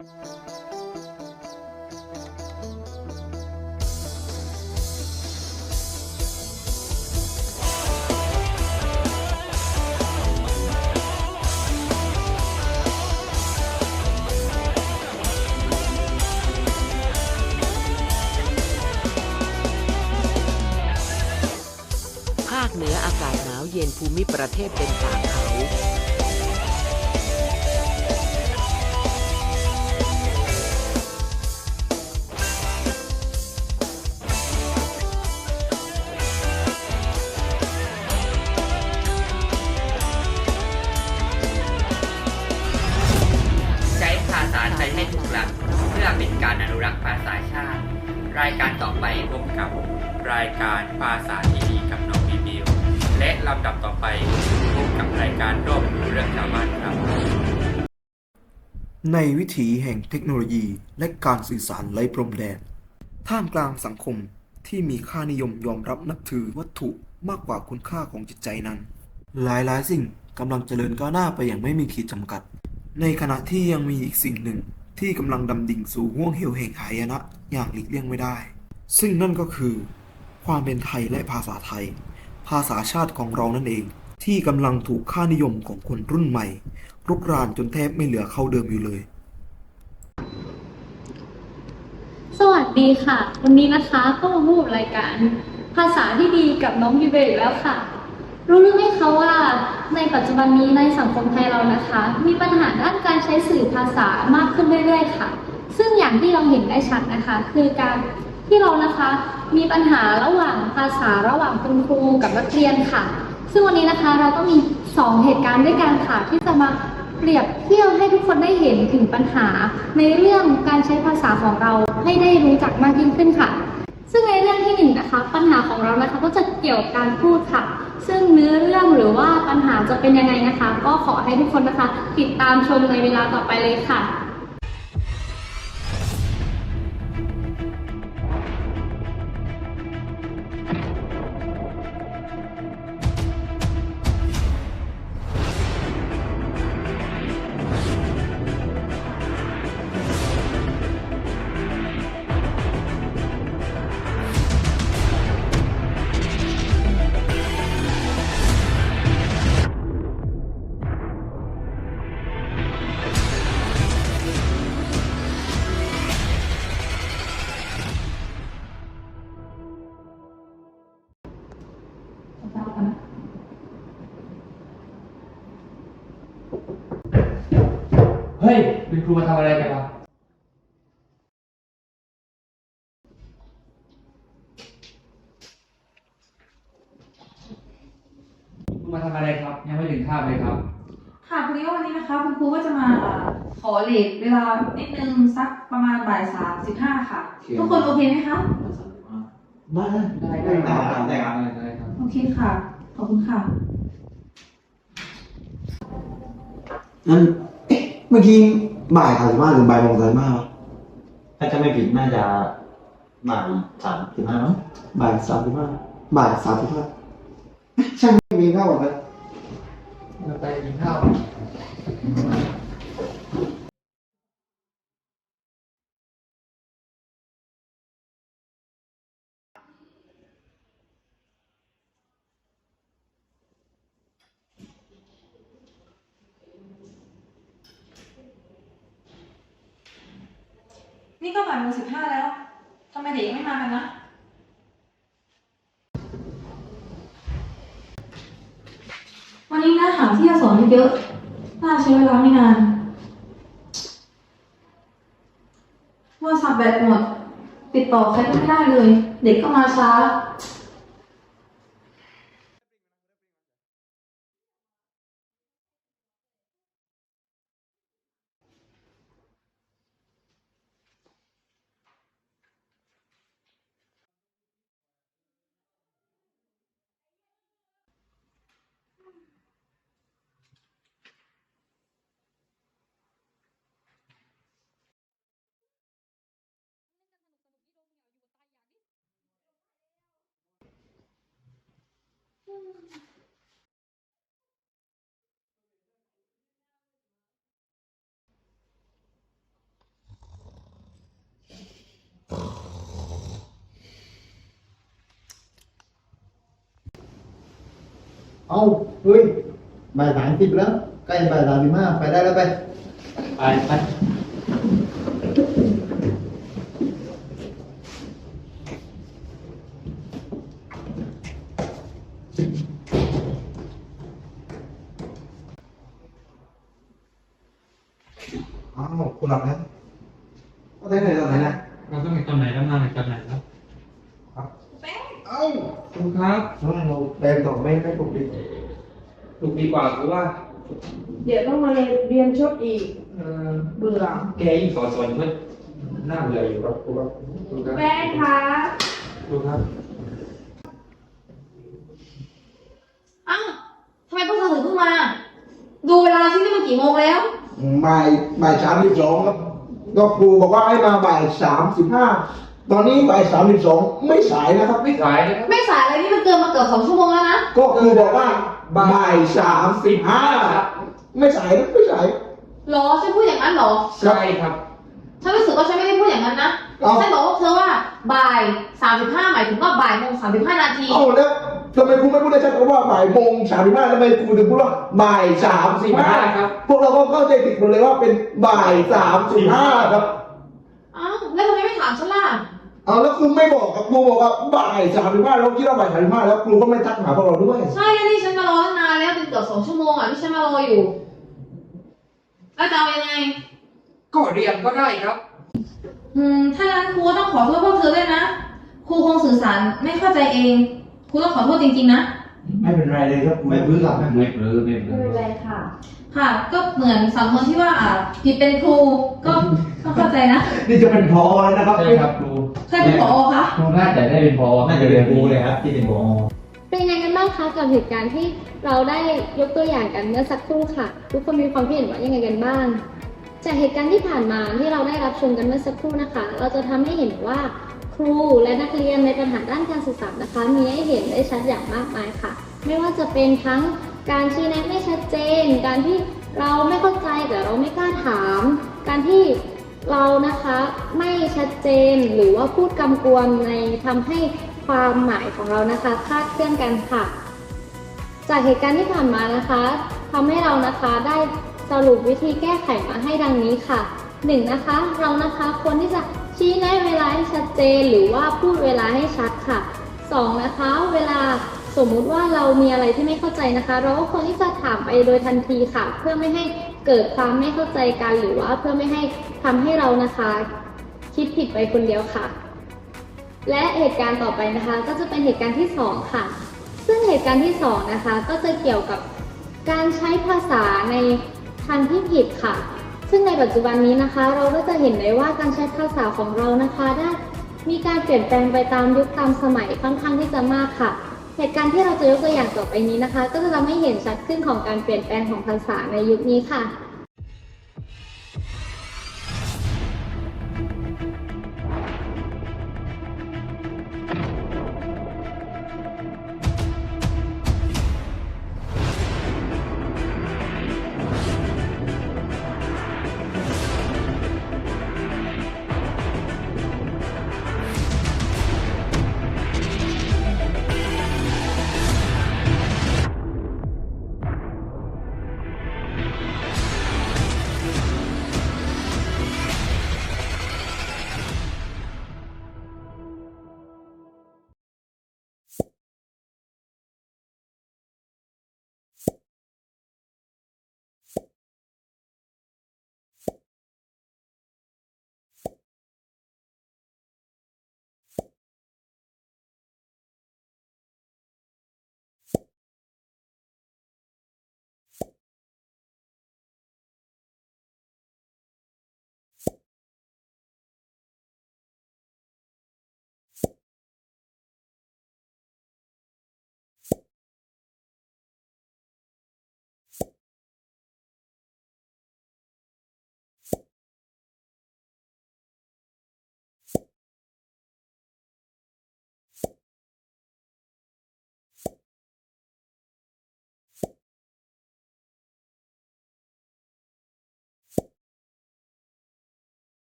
ภาคเหนืออากาศหนาวเย็นภูมิประเทศเป็นป่าเขา การอนุรักษ์ภาษาชาติ รายการต่อไปพบกับรายการภาษาที่ดีกับน้องบีบิวและลำดับต่อไปพบกับรายการรอบรู้เรื่องชาวบ้านครับ ในวิถีแห่งเทคโนโลยีและการสื่อสารไร้พรมแดน ท่ามกลางสังคมที่มีค่านิยมยอมรับนับถือวัตถุมากกว่าคุณค่าของจิตใจนั้น หลายหลายๆสิ่งกำลังเจริญก้าวหน้าไปอย่างไม่มีขีดจำกัด ในขณะที่ยังมีอีกสิ่งหนึ่ง ที่กำลังดำดิ่งสู่ห้วงเหวแห่งหายนะอย่างหลีกเลี่ยงไม่ได้ ซึ่งนั่นก็คือ ความเป็นไทยและภาษาไทย ภาษาชาติของเรานั่นเอง ที่กำลังถูกค่านิยมของคนรุ่นใหม่ รุกรานจนแทบไม่เหลือเข้าเดิมอยู่เลย สวัสดีค่ะ วันนี้นะคะก็มาพูดรายการ ภาษาที่ดีกับน้องบีเบอีกแล้วค่ะ รู้หรือไม่คะว่าในปัจจุบันนี้ในสังคมไทยเรานะคะ มีปัญหาด้านการใช้สื่อภาษามากขึ้นเรื่อยๆค่ะ ซึ่งอย่างที่เราเห็นได้ชัดนะคะ คือการที่เรานะคะมีปัญหาระหว่างภาษาระหว่างคุณครูกับนักเรียนค่ะ ซึ่งวันนี้นะคะเราก็มีสองเหตุการณ์ด้วยกันค่ะที่จะมาเปรียบเทียบให้ทุกคนได้เห็นถึงปัญหา ในเรื่องการใช้ภาษาของเราให้ได้รู้จักมากยิ่งขึ้นค่ะ ซึ่งในเรื่องที่หนึ่งนะคะปัญหาของเรานะคะก็จะเกี่ยวกับการพูดค่ะ ซึ่งเนื้อเรื่องหรือว่าปัญหาจะเป็นยังไงนะคะ ก็ขอให้ทุกคนนะคะ ติดตามชมในเวลาต่อไปเลยค่ะ รูมาทำอะไรกันวะครูมาทำอะไรครับ ยังไม่ถึงคาบเลยครับ ค่ะพอดีว่าวันนี้นะคะ คุณครูก็จะมาเอ่อขอเลทเวลานิดนึงสักประมาณบ่ายสามสิบห้าค่ะโอเคทุกคนโอเคไหมคะ ได้ได้ได้ได้ได้ครับได้ครับโอเคค่ะ ขอบคุณค่ะ นั่นเอ๊ะเมื่อกี้ บ่ายสามสิบห้าหรือบ่ายโมงสามสิบห้าวะถ้าจะไม่ผิดน่าจะบ่ายสามสิบห้ามั้งบ่ายสามสิบห้าบ่ายสามสิบห้าช่างไม่มีเข้าหรอกนะเราไปกินข้าว นี่ก็บ่ายโมงสิบห้าแล้วทำไมเด็กยังไม่มากันนะวันนี้เนื้อหาที่จะสอนเยอะน่าใช้เวลาไม่นานโทรศัพท์แบตหมด ติดต่อใครก็ไม่ได้เลย เด็กก็มาช้า Ô, Huy, bài giảng kịp lắm. Các em bài giảng gì hai, phải đây là bài. Bài, bài. งต่อไม่ไม่ปกติถูกดีกว่าคือว่า เดี๋ยวต้องมาเรียนชดอีก เออเบื่อ แกยิ่งสอนสอนเพื่อนน่าเบื่ออยู่ครับครูครับครูครับแม่คะครูครับอ้าวทำไมพวกเธอถึงเพิ่งมา ดูเวลาที่นี่มันกี่โมงแล้ว บ่ายบ่ายสามสิบสองครับก็ครูบอกว่าให้มาบ่ายสามสิบห้า ตอนนี้บ่ายสามสิบสองไม่สายนะครับ ไม่สายนะครับ ไม่สายเลยนี่มันเกินมาเกือบสองชั่วโมงแล้วนะ ก็ครูบอกว่าบ่ายสามสิบห้าไม่สายนะไม่สายหรอฉันพูดอย่างนั้นหรอ ใช่ครับ ฉันรู้สึกว่าฉันไม่ได้พูดอย่างนั้นนะเอ้าฉันบอกว่าเธอว่าบ่ายสามสิบห้าหมายถึงว่าบ่ายโมงสามสิบห้านาทีเอ้าแล้วทำไมครูไม่พูดได้ชัดว่าบ่ายโมงสามสิบห้าทำไมครูถึงพูดว่าบ่ายสามสิบห้าครับ พวกเราก็เข้าใจผิดหมดเลยว่าเป็นบ่ายสามสิบห้าครับ อ้าวแล้วทำไมไม่ถามฉันล่ะ เอาแล้วครูไม่บอกกับครูบอกว่าบ่ายสามสิบห้าเราคิดว่าบ่ายสามสิบห้าแล้วครูก็ไม่ทักหาพวกเราด้วย ใช่แล้วนี่ฉันมารอตั้งนานแล้วเป็นเกือบสองชั่วโมงอะที่ฉันมารออยู่แล้วจะเอายังไง ก็เรียนก็ได้ครับ อืม ถ้างั้นครูก็ต้องขอโทษพวกเธอด้วยนะ ครูคงสื่อสารไม่เข้าใจเอง ครูต้องขอโทษจริงๆนะ ไม่เป็นไรเลยครับไม่พื้นหลับไม่เบลอไม่เบลไม่อเป็นไรค่ะ ค่ะ ก็เหมือนสำนวนที่ว่าอ่าผิดเป็นครูก็ต้องเข้าใจนะนี่จะเป็นพอแล้วนะครับ ใช่ครับครูใครเป็นผอคะครูน่าจะได้เป็นพอน่าจะเรียนรู้เลยครับที่เป็นผอเป็นยังไงกันบ้างคะกับเหตุการณ์ที่เราได้ยกตัวอย่างกันเมื่อสักครู่ค่ะ ทุกคนมีความคิดเห็นว่ายังไงกันบ้าง จากเหตุการณ์ที่ผ่านมาที่เราได้รับชมกันเมื่อสักครู่นะคะ เราจะทำให้เห็นว่าครูและนักเรียนในปัญหาด้านการศึกษานะคะ มีให้เห็นได้ชัดอย่างมากมายค่ะ ไม่ว่าจะเป็นทั้ง การชี้แนะไม่ชัดเจน การที่เราไม่เข้าใจแต่เราไม่กล้าถาม การที่เรานะคะไม่ชัดเจนหรือว่าพูดกำกวมในทำให้ความหมายของเรานะคะคลาดเคลื่อนกันค่ะ จากเหตุการณ์ที่ผ่านมานะคะทำให้เรานะคะได้สรุปวิธีแก้ไขมาให้ดังนี้ค่ะหนึ่งนะคะเรานะคะควรที่จะชี้แนะเวลาให้ชัดเจน หรือว่าพูดเวลาให้ชัดค่ะสองนะคะ เวลา สมมุติว่าเรามีอะไรที่ไม่เข้าใจนะคะ เราก็ควรที่จะถามไปโดยทันทีค่ะ เพื่อไม่ให้เกิดความไม่เข้าใจกันหรือว่าเพื่อไม่ให้ทำให้เรานะคะ คิดผิดไปคนเดียวค่ะ และเหตุการณ์ต่อไปนะคะ ก็จะเป็นเหตุการณ์ที่สองค่ะ ซึ่งเหตุการณ์ที่สองนะคะ ก็จะเกี่ยวกับการใช้ภาษาในทางที่ผิดค่ะ ซึ่งในปัจจุบันนี้นะคะ เราก็จะเห็นได้ว่าการใช้ภาษาของเรานะคะได้มีการเปลี่ยนแปลงไปตามยุคตามสมัยค่อนข้างที่จะมากค่ะ เหตุการณ์ที่เราจะยกตัวอย่างต่อไปนี้นะคะ ก็จะทำให้เห็นชัดขึ้นของการเปลี่ยนแปลงของภาษาในยุคนี้ค่ะ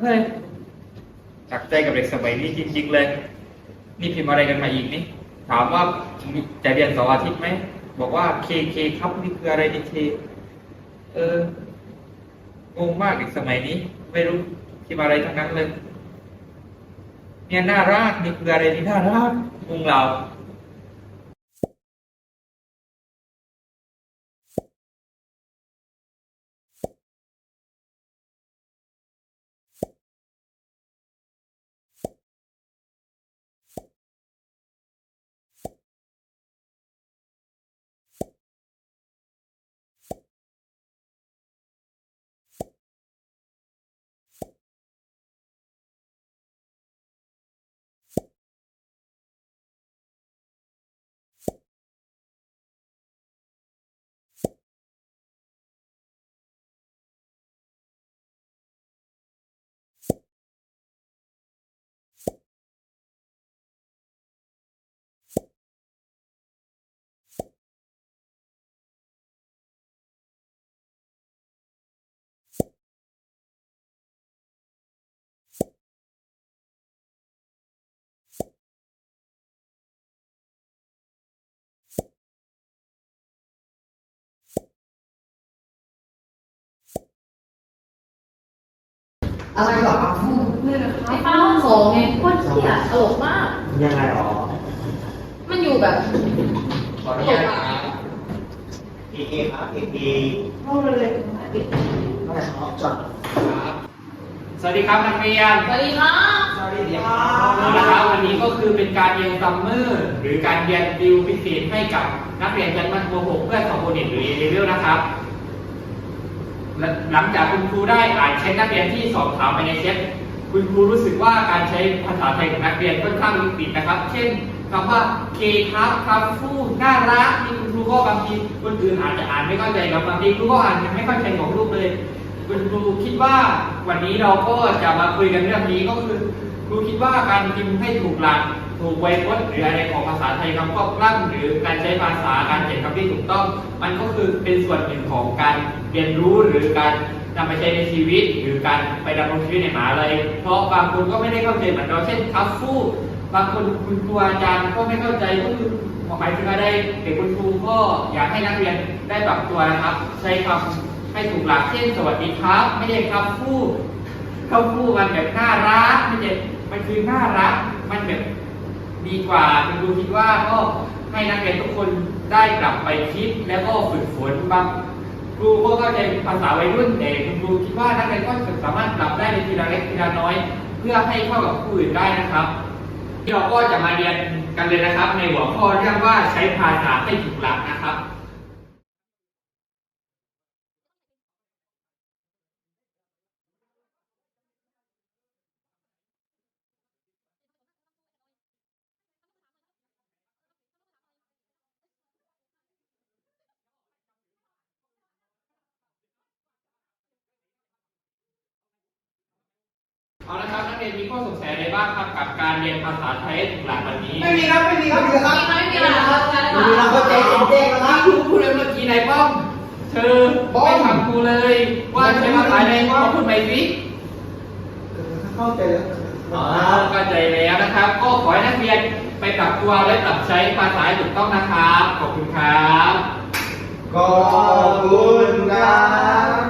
เฮ้ยจักใจกับเด็กสมัยนี้จริงๆเลย นี่พิมพ์อะไรกันมาอีกนี่ ถามว่าจะเรียนเสาร์อาทิตย์ไหม บอกว่าเคเคครับนี่คืออะไรดีเคเอองงมากอีกสมัยนี้ ไม่รู้ที่มาอะไรทั้งนั้นเลย เนี่ยน่ารักนี่คืออะไรที่น่ารักงงเรา อะไรหรอไอ้ป้าห้องสองไงโคตรเขี้ยตลกมาก ยังไงอ๋อมันอยู่แบบขออนุญาตครับเอเอครับเอเอห้องเลยเลยไม่ครับจัดสวัสดีครับนักเรียน สวัสดีครับ สวัสดีครับเอาละครับวันนี้ก็คือเป็นการเรียนซัมเมอร์หรือการเรียนดิวพิเศษให้กับนักเรียนชั้นมัธยมหกเพื่อสอบโอเน็ตหรือเอเลเวลนะครับ หลังจากคุณครูได้อ่านเช็คนักเรียนที่สอบถามไปในเช็คคุณครูรู้สึกว่าการใช้ภาษาไทยของนักเรียนค่อนข้างมีปิดนะครับ เช่นคำว่าเคครับครับฟูน่ารักนี่คุณครูก็บางทีคนอื่นอาจจะอ่านไม่เข้าใจกับบางทีครูก็อ่านไม่เข้าใจของลูกเลย คุณครูคิดว่าวันนี้เราก็จะมาคุยกันเรื่องนี้ก็คือครูคิดว่าการพิมพ์ให้ถูกหลัก ถูกไวยพจน์หรืออะไรของภาษาไทยคำควกล้ำหรือการใช้ภาษาการเขียนคำที่ถูกต้อง มันก็คือเป็นส่วนหนึ่งของการเรียนรู้หรือการนำไปใช้ในชีวิต หรือการไปดำรงชีวิตในมหาลัยเพราะบางคนก็ไม่ได้เข้าใจเหมือนเราเช่นคัฟฟู่บางคนคุณครูอาจารย์ก็ไม่เข้าใจก็คือหมายถึงอะไรเด็กคุณครูก็อยากให้นักเรียนได้ปรับตัวนะครับ ใช้คำให้ถูกหลักเช่นสวัสดีครับ ไม่ใช่คำพูดคำพูดมันแบบน่ารักไม่ใช่มันคือน่ารักมันแบบ ดีกว่าคุณครูคิดว่าก็ให้นักเรียนทุกคนได้กลับไปคิดแล้วก็ฝึกฝนบางครูก็เข้าใจภาษาวัยรุ่นแต่คุณครูคิดว่านักเรียนก็สามารถปรับได้ในทีละเล็กทีละน้อย เพื่อให้เข้ากับผู้อื่นได้นะครับที่เราก็จะมาเรียนกันเลยนะครับ ในหัวข้อเรื่องว่าใช้ภาษาให้ถูกหลักนะครับ เอาละครับนักเรียนมีข้อสงสัยอะไรบ้างครับ กับการเรียนภาษาไทยให้ถูกหลักวันนี้ไม่มีครับไม่มีครับไม่มีครับไม่มีอะไรครับใช่ไม่มีค่ะครับเข้าใจเจ๊งๆนะครับครูพูดเลยเมื่อกี้นายป้อมเธอป้อมไม่ฟังครูเลย ว่าใช้ภาษาอะไรป้อมพูดไปสิเข้าใจแล้วอ๋อเข้าใจแล้วนะครับ ก็ขอให้นักเรียนไปปรับตัวและปรับใช้ภาษาให้ถูกต้องนะครับ ขอบคุณครับขอบคุณครับ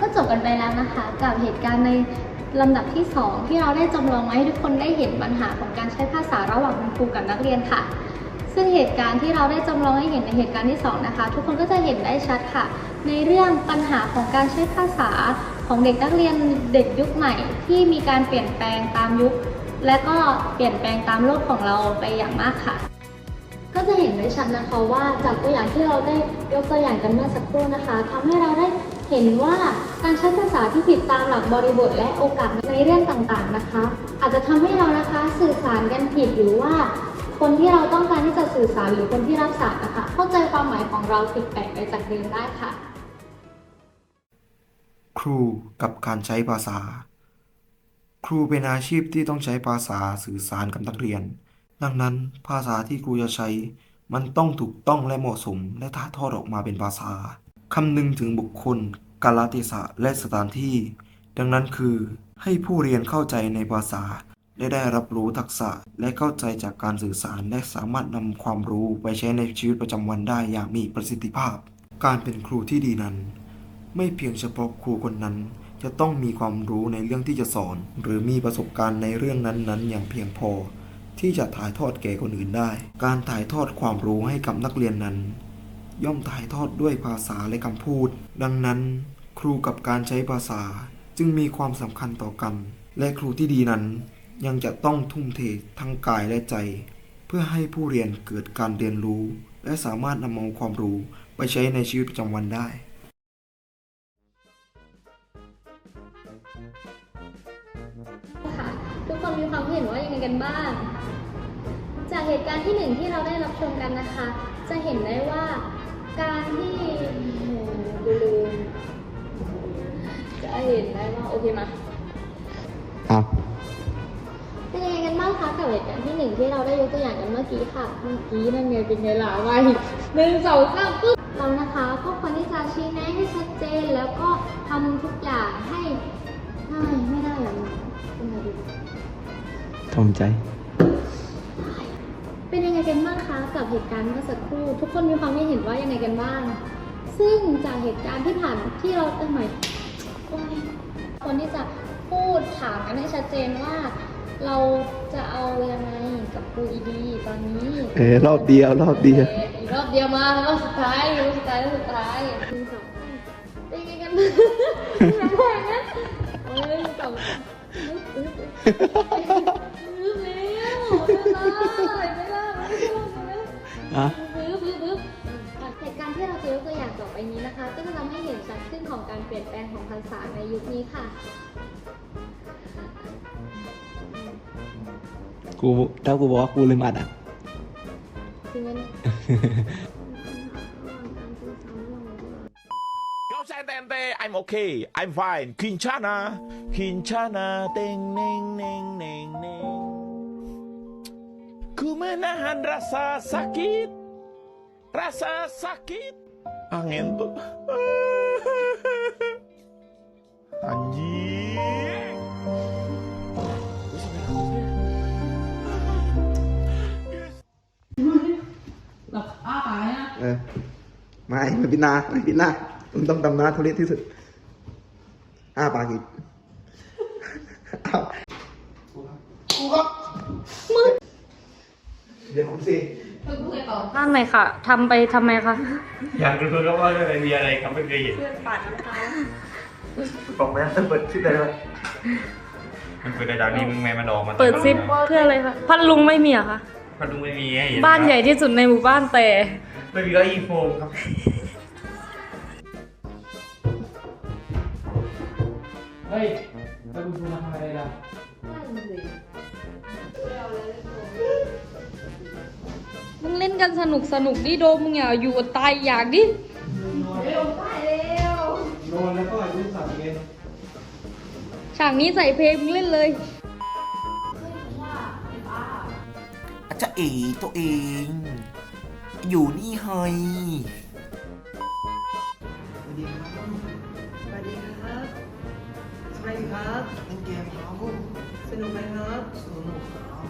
ก็จบกันไปแล้วนะคะ กับเหตุการณ์ใน ลำดับที่ 2 ที่เราได้จำลองมาให้ทุกคนได้เห็นปัญหาของการใช้ภาษาระหว่างคุณครูกับนักเรียนค่ะ ซึ่งเหตุการณ์ที่เราได้จำลองให้เห็นในเหตุการณ์ที่ 2 นะคะ ทุกคนก็จะเห็นได้ชัดค่ะ ในเรื่องปัญหาของการใช้ภาษาของเด็กนักเรียนเด็กยุคใหม่ ที่มีการเปลี่ยนแปลงตามยุค และก็เปลี่ยนแปลงตามโลกของเราไปอย่างมากค่ะก็จะเห็นได้ชัดนะคะว่าจากตัวอย่างที่เราได้ยกตัวอย่างกันเมื่อสักครู่นะคะทำให้เราได้ เห็นว่าการใช้ภาษาที่ผิดตามหลักบริบทและโอกาสในเรื่องต่างๆนะคะ อาจจะทำให้เรานะคะสื่อสารกันผิดหรือว่า คนที่เราต้องการที่จะสื่อสารหรือคนที่รับสารนะคะ เข้าใจความหมายของเราผิดแปลกไปจากเดิมได้ค่ะ ครูกับการใช้ภาษา ครูเป็นอาชีพที่ต้องใช้ภาษาสื่อสารกับนักเรียน ดังนั้นภาษาที่ครูจะใช้มันต้องถูกต้องและเหมาะสมและถ่ายทอดออกมาเป็นภาษา คำนึงถึงบุคคล กาลเทศะและสถานที่ ดังนั้นคือให้ผู้เรียนเข้าใจในภาษา และได้รับรู้ทักษะและเข้าใจจากการสื่อสารและสามารถนำความรู้ไปใช้ในชีวิตประจำวันได้อย่างมีประสิทธิภาพ การเป็นครูที่ดีนั้น ไม่เพียงเฉพาะครูคนนั้นจะต้องมีความรู้ในเรื่องที่จะสอน หรือมีประสบการณ์ในเรื่องนั้นๆ อย่างเพียงพอ ที่จะถ่ายทอดแก่คนอื่นได้ การถ่ายทอดความรู้ให้กับนักเรียนนั้น ย่อมถ่ายทอดด้วยภาษาและคำพูด ดังนั้น ครูกับการใช้ภาษาจึงมีความสำคัญต่อกัน และครูที่ดีนั้น ยังจะต้องทุ่มเททั้งกายและใจ เพื่อให้ผู้เรียนเกิดการเรียนรู้ และสามารถนำเอาความรู้ไปใช้ในชีวิตประจำวันได้ค่ะทุกคนมีความเห็นว่ายังไงกันบ้าง จากเหตุการณ์ที่หนึ่งที่เราได้รับชมกันนะคะ จะเห็นได้ว่า การที่ดูลืมจะเห็นได้ว่าโอเคมาครับ เป็นยังไงกันบ้างคะกับเหตุการณ์ที่หนึ่งที่เราได้ยกตัวอย่างกันเมื่อกี้ค่ะ เมื่อกี้นั่นไงเป็นไงล่ะไว้หนึ่งสองสามปุ๊บเรานะคะก็ควรที่จะชี้แนะให้ชัดเจนแล้วก็ทำทุกอย่างให้ไม่ไม่ได้อะมันเป็นไงดีทอมใจ เป็นยังไงกัน บ้างคะกับเหตุการณ์เมื่อสักครู่ ทุกคนมีความคิดเห็นว่ายังไงกันบ้าง ซึ่งจากเหตุการณ์ที่ผ่านที่เราเอ้ยหมายโอ๊ยคนที่จะพูดถามกันให้ชัดเจนว่า เราจะเอายังไงกับครูอีดีตอนนี้ เออรอบเดียวรอบเดียวอีกรอบเดียวมารอบสุดท้ายรอบสุดท้ายรอบสุดท้ายหนึ่งสองสามเป็นยังไงกันบ้างน้ำแข็งนะเออสองอึ๊บอึ๊บอึ๊บอึ๊บแล้วได้ไม่ได้ไม่ได้ไม่ ได้อะบึ๊บบึ๊บบึ๊บเหตุการณ์ที่เราจะยกตัวอย่างต่อไปนี้นะคะ ก็จะทำให้เห็นชัดขึ้นของการเปลี่ยนแปลงของภาษาในยุคนี้ค่ะ กูถ้ากูบอกว่ากูลืมอัดอะคือมัน Yo sentente, I'm okay, I'm fine. Quinchana, Quinchana, ting, ning, ning, ning, ning. Ku menahan rasa sakit, rasa sakit. Angin tuh. Anjing. หลับอ้าปากเลยนะเออไม่ไม่พินาไม่พินามึงต้องดำน้ำทุเรศที่สุดอ้าปากอีกอ้าวกูครับมึง เดี๋ยวผมสิท่านไหมค่ะทำไปทำไมคะ อยากรู้ก็ว่าจะมีอะไรครับไม่เคยเห็นบอกไหมเปิดชื่ออะไรวะมันเป็นระดับนี้มึงแม่มันออกมาเปิดซิปเพื่ออะไรคะพัดลุงไม่มีเหรอะคะพัดลุงไม่มีให้เห็นบ้านใหญ่ที่สุดในหมู่บ้านแต่ ไม่มีเก็อีโฟมครับ เฮ้ยแล้วคุณครูมาทำอะไรล่ะ เล่นกันสนุกสนุกดิโดมมึงอย่าอยู่อดตายอยากดิโดนแล้วก็อายุสัตว์เองฉากนี้ใส่เพลงมึงเล่นเลยอาจจะเอ๋ตัวเอง อยู่นี่เฮยสวัสดีครับสวัสดีครับสวัสดีครับเล่นเกมครับสนุกไหมครับสนุกครับ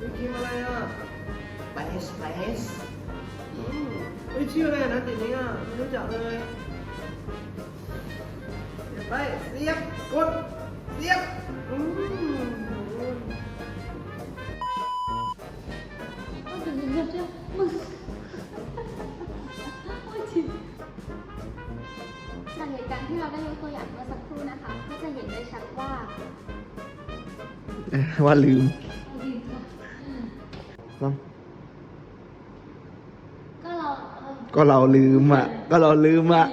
นี่เกมอะไรอะ Space Space อืมเฮ้ยชื่ออะไรนะติดนี้อะไม่รู้จักเลยเดี๋ยวไปเสียบกดเสียบอืมจากเหตุการณ์ที่เราได้ยกตัวอย่างเมื่อสักครู่นะคะ ก็จะเห็นได้ชัดว่า ว่าลืม ก็เราลืมอะ ก็เราลืมอะ